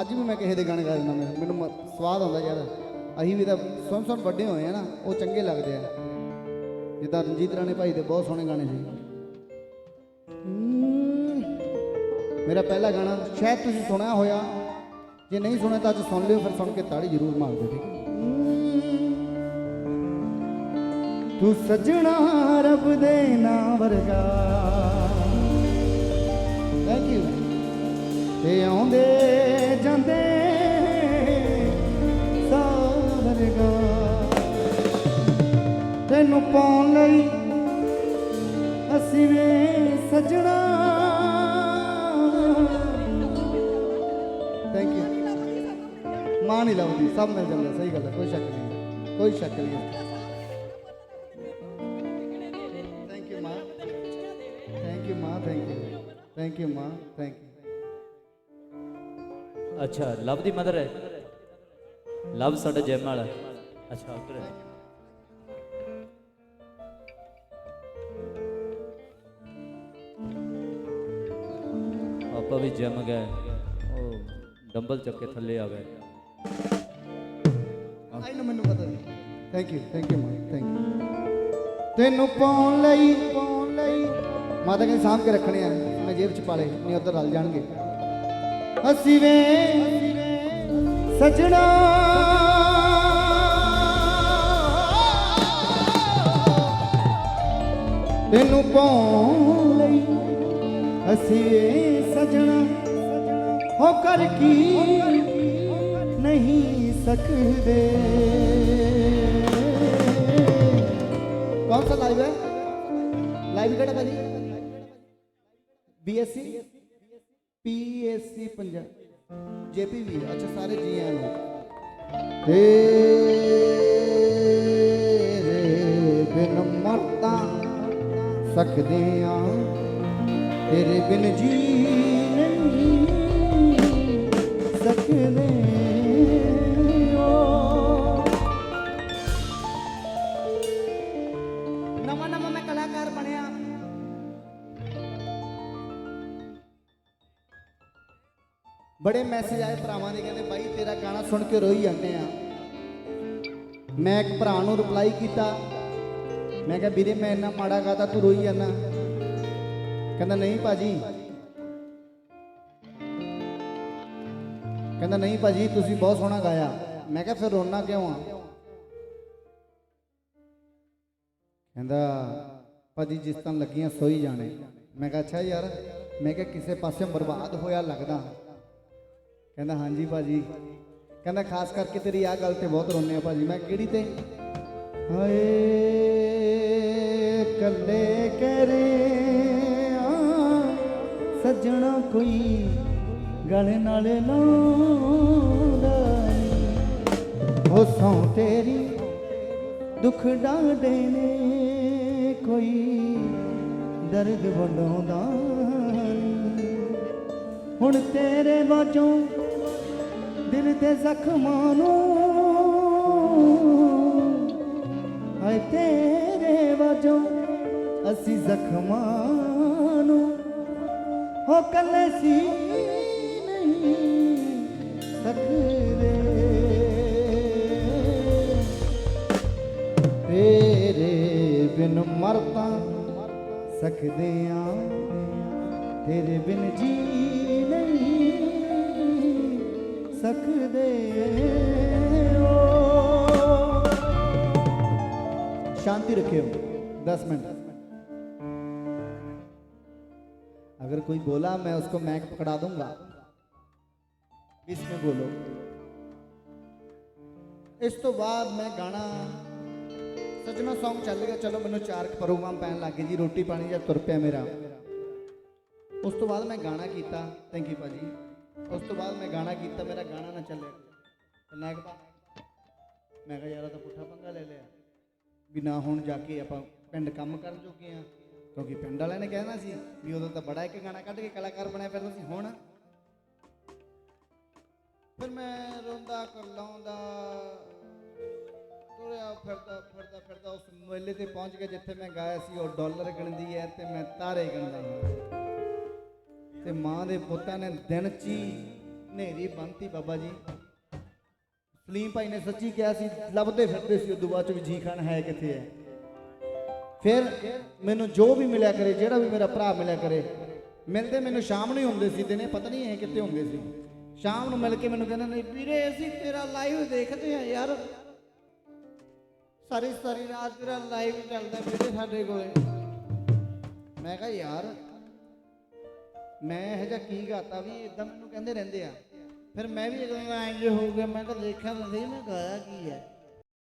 ਅੱਜ ਵੀ ਮੈਂ ਕਿਸੇ ਦੇ ਗਾਣੇ ਗਾ ਦਿੰਦਾ ਮੈਂ ਮੈਨੂੰ ਮ- ਸਵਾਦ ਆਉਂਦਾ ਯਾਰ। ਅਸੀਂ ਵੀ ਤਾਂ ਸੁਣ ਸੁਣ ਵੱਡੇ ਹੋਏ ਆ ਨਾ ਉਹ ਚੰਗੇ ਲੱਗਦੇ ਆ। ਜਿੱਦਾਂ ਰਣਜੀਤ ਰਾਣੇ ਭਾਈ ਦੇ ਬਹੁਤ ਸੋਹਣੇ ਗਾਣੇ ਸੀ। ਹਮ, ਮੇਰਾ ਪਹਿਲਾ ਗਾਣਾ ਸ਼ਾਇਦ ਤੁਸੀਂ ਸੁਣਿਆ ਹੋਇਆ। ਜੇ ਨਹੀਂ ਸੁਣਿਆ ਤਾਂ ਅੱਜ ਸੁਣ ਲਿਓ ਫਿਰ ਸੁਣ ਕੇ ਤਾੜੀ ਜ਼ਰੂਰ ਮਾਰ ਦਿਓ ਠੀਕ ਹੈ। ਤੂੰ ਸਜਣਾ ਰੱਬ ਦੇ ਨਾਂ ਵਰਗਾ। ਤੇ ਆਉਂਦੇ ਜਾਂਦੇ ਸਾਵਰਗਾ ਤੈਨੂੰ ਪਾਉਣ ਲਈ ਅਸੀਂ ਵੇ ਸਜਣਾ। ਥੈਂਕ ਯੂ ਮਾਂ ਨਹੀਂ ਲਾਉਂਦੀ, ਸਭ ਮਿਲ ਜਾਂਦਾ, ਸਹੀ ਗੱਲ ਹੈ, ਕੋਈ ਸ਼ੱਕ ਨਹੀਂ। ਕੋਈ ਸ਼ੱਕ ਨਹੀਂ। ਥੈਂਕ ਯੂ ਮਾਂ। ਥੈਂਕ ਯੂ ਮਾਂ ਥੈਂਕ ਯੂ ਥੈਂਕ ਯੂ ਮਾਂ ਥੈਂਕ ਯੂ ਅੱਛਾ, ਲਵ ਦੀ ਮਦਰ ਹੈ? ਲਵ ਸਾਡਾ ਜਿਮ ਵਾਲਾ ਅੱਛਾ, ਉਧਰ ਹੈ। ਆਪਾਂ ਵੀ ਜਿਮ ਗਏ। ਉਹ ਡੰਬਲ ਚੱਕ ਕੇ ਥੱਲੇ ਆ ਗਏ। ਆਈ ਨੂੰ ਮੈਨੂੰ ਪਤਾ ਥੈਂਕ ਯੂ ਥੈਂਕ ਯੂ ਮਾਂ ਥੈਂਕ ਯੂ ਤੈਨੂੰ ਪਾਉਣ ਲਈ ਪਾਉਣ ਲਈ। ਮਾਤਾ ਕਹਿੰਦੀ ਸਾਂਭ ਕੇ ਰੱਖਣੇ ਆ। ਮੈਂ ਜੇਬ ਚ ਪਾ ਲਏ, ਨਹੀਂ ਉੱਧਰ ਰਲ ਜਾਣਗੇ। ਅਸੀਂ ਵੇ ਸਜਣਾ। ਤੈਨੂੰ ਪਾਉਣ ਲਈ ਅਸੀਂ ਵੇ ਸਜਣਾ। ਹੋ ਕਰ ਕੀ ਨਹੀਂ ਸਕਦੇ। ਕੌਣ ਸਾ ਲਾਈਵ ਹੈ? ਲਾਈਵ ਕਿਹੜਾ ਭਾਜੀ? ਬੀਐਸਸੀ ਪੀਐਸਸੀ ਪੰਜਾਬ ਜੇਪੀਵੀ ਅੱਛਾ, ਸਾਰੇ ਜੀ ਆਏ ਨੇ ਤੇਰੇ ਬਿਨ ਮਰਤਾ ਸਕਦੇ ਆ ਤੇਰੇ ਬਿਨ ਜੀ ਨਹੀਂ ਸਕਦੇ। ਬੜੇ ਮੈਸੇਜ ਆਏ ਭਰਾਵਾਂ ਦੇ, ਕਹਿੰਦੇ ਬਾਈ ਤੇਰਾ ਗਾਣਾ ਸੁਣ ਕੇ ਰੋਈ ਜਾਂਦੇ ਆ। ਮੈਂ ਇੱਕ ਭਰਾ ਨੂੰ ਰਿਪਲਾਈ ਕੀਤਾ। ਮੈਂ ਕਿਹਾ, ਵੀਰੇ, ਮੈਂ ਇੰਨਾ ਮਾੜਾ ਗਾਤਾ, ਤੂੰ ਰੋਈ ਜਾਂਦਾ। ਕਹਿੰਦਾ, ਨਹੀਂ ਭਾਜੀ। ਕਹਿੰਦਾ, ਨਹੀਂ ਭਾਜੀ, ਤੁਸੀਂ ਬਹੁਤ ਸੋਹਣਾ ਗਾਇਆ। ਮੈਂ ਕਿਹਾ, ਫਿਰ ਰੋਣਾ ਕਿਉਂ ਆ? ਕਹਿੰਦਾ, ਭਾਜੀ, ਜਿਸ ਤਰ੍ਹਾਂ ਲੱਗੀਆਂ, ਸੋਈ ਜਾਣੇ। ਮੈਂ ਕਿਹਾ, ਅੱਛਾ ਯਾਰ, ਮੈਂ ਕਿਹਾ, ਕਿਸੇ ਪਾਸੇ ਬਰਬਾਦ ਹੋਇਆ ਲੱਗਦਾ। ਕਹਿੰਦਾ, ਹਾਂਜੀ ਭਾਜੀ। ਕਹਿੰਦਾ, ਖਾਸ ਕਰਕੇ ਤੇਰੀ ਆਹ ਗੱਲ ਤੇ ਬਹੁਤ ਰੋਨੇ ਆ ਭਾਜੀ। ਮੈਂ ਕਿਹੜੀ ਤੇ? ਹਾਏ ਕੱਲੇ ਕਰੇ ਸੱਜਣਾ ਕੋਈ ਗਲ ਨਾਲ ਲਾਉਂਦਾ ਨੀ। ਸੌ ਤੇਰੀ ਦੁੱਖ ਡਾਂਡੇ ਨੇ। ਕੋਈ ਦਰਦ ਵੰਡਾਉਂਦਾ ਹੁਣ ਤੇਰੇ ਵਾਜੋਂ ਦਿਲ ਦੇ ਜ਼ਖਮਾਂ ਨੂੰ। ਹਾਏ ਤੇਰੇ ਵਜੋਂ ਅਸੀਂ ਜ਼ਖਮਾਂ ਨੂੰ। ਹੋ ਕੱਲੇ ਸੀ ਨਹੀਂ ਸਕਦੇ। ਤੇਰੇ ਬਿਨ ਮਰਦਾ ਸਕਦੇ ਆ। ਤੇਰੇ ਬਿਨ ਜੀ ਨਹੀਂ ਸਕਦੇ ਓ शांति रखे हो दस मिनट अगर कोई बोला मैं उसको मैक पकड़ा दूंगा बीच में बोलो ਇਸ ਤੋਂ ਬਾਅਦ ਮੈਂ ਗਾਣਾ ਸੱਜਣਾ Song ਚੱਲ ਗਿਆ ਚਲੋ ਮੈਨੂੰ ਚਾਰ ਕੁ ਪ੍ਰੋਗਰਾਮ ਪੈਣ ਲੱਗੇ ਜੀ ਰੋਟੀ ਪਾਣੀ ਜਾਂ ਤੁਰ ਪਿਆ ਮੇਰਾ ਉਸ ਤੋਂ ਬਾਅਦ ਮੈਂ ਗਾਣਾ ਕੀਤਾ ਥੈਂਕ ਯੂ ਭਾਜੀ ਉਸ ਤੋਂ ਬਾਅਦ ਮੈਂ ਗਾਣਾ ਕੀਤਾ, ਮੇਰਾ ਗਾਣਾ ਨਾ ਚੱਲਿਆ ਤੇ ਨਾਇਕ ਮੈਂ ਕਿਹਾ, ਯਾਰ ਤਾਂ ਪੁੱਠਾ ਪੰਗਾ ਲੈ ਲਿਆ। ਵੀ ਨਾ ਹੁਣ ਜਾ ਕੇ ਆਪਾਂ ਪਿੰਡ ਕੰਮ ਕਰਨ ਜੋਗੇ ਆ। ਕਿਉਂਕਿ ਪਿੰਡ ਵਾਲਿਆਂ ਨੇ ਕਹਿਣਾ ਸੀ ਵੀ ਉਦੋਂ ਤਾਂ ਬੜਾ ਇੱਕ ਗਾਣਾ ਕੱਢ ਕੇ ਕਲਾਕਾਰ ਬਣਿਆ ਫਿਰਦਾ ਸੀ, ਹੁਣ ਫਿਰ ਮੈਂ ਰੋਂਦਾ, ਕਰਲਾਉਂਦਾ, ਤੁਰਿਆ ਫਿਰਦਾ ਫਿਰਦਾ ਫਿਰਦਾ, ਉਸ ਮੇਲੇ ਤੇ ਪਹੁੰਚ ਗਿਆ ਜਿੱਥੇ ਮੈਂ ਗਾਇਆ ਸੀ, ਉਹ ਡਾਲਰ ਗਿਣਦੀ ਹੈ ਤੇ ਮੈਂ ਤਾਰੇ ਗਿਣਦਾ ਹਾਂ। ਤੇ ਮਾਂ ਦੇ ਪੁੱਤਾਂ ਨੇ ਦਿਨ ਚ ਹੀ ਨੇਰੀ ਬੰਤੀ ਬਾਬਾ ਜੀ। ਸਲੀਮ ਭਾਈ ਨੇ ਸੱਚੀ ਕਿਹਾ ਸੀ, ਲੱਭਦੇ ਫਿਰਦੇ ਸੀ, ਉਦੋਂ ਬਾਅਦ ਚ ਵੀ ਜੀ ਖਾਨ ਹੈ ਕਿੱਥੇ ਹੈ। ਫਿਰ ਮੈਨੂੰ ਜੋ ਵੀ ਮਿਲਿਆ ਕਰੇ, ਜਿਹੜਾ ਵੀ ਮੇਰਾ ਭਰਾ ਮਿਲਿਆ ਕਰੇ, ਮਿਲਦੇ ਮੈਨੂੰ ਸ਼ਾਮ ਨੂੰ ਹੀ ਹੁੰਦੇ ਸੀ, ਦਿਨੇ ਪਤਾ ਨਹੀਂ ਇਹ ਕਿੱਥੇ ਹੁੰਦੇ ਸੀ। ਸ਼ਾਮ ਨੂੰ ਮਿਲ ਕੇ ਮੈਨੂੰ ਕਹਿੰਦੇ ਨੇ, ਵੀਰੇ ਅਸੀਂ ਤੇਰਾ ਲਾਈਵ ਦੇਖਦੇ ਆ ਯਾਰ। ਸਾਰੀ ਸਾਰੀ ਰਾਤ ਤੇਰਾ ਲਾਈਵ ਚੱਲਦਾ ਵੀਰੇ ਸਾਡੇ ਕੋਲੇ। ਮੈਂ ਕਿਹਾ ਯਾਰ ਮੈਂ ਇਹ ਜਿਹਾ ਕੀ ਗਾਤਾ ਵੀ ਇਦਾਂ ਮੈਨੂੰ ਕਹਿੰਦੇ ਰਹਿੰਦੇ ਆ। ਫਿਰ ਮੈਂ ਵੀ ਜਦੋਂ ਇੰਜ ਹੋ ਗਿਆ ਮੈਂ ਕਿਹਾ ਦੇਖਿਆ ਤਾਂ ਸਹੀ, ਮੈਂ ਗਾਇਆ ਕੀ ਹੈ?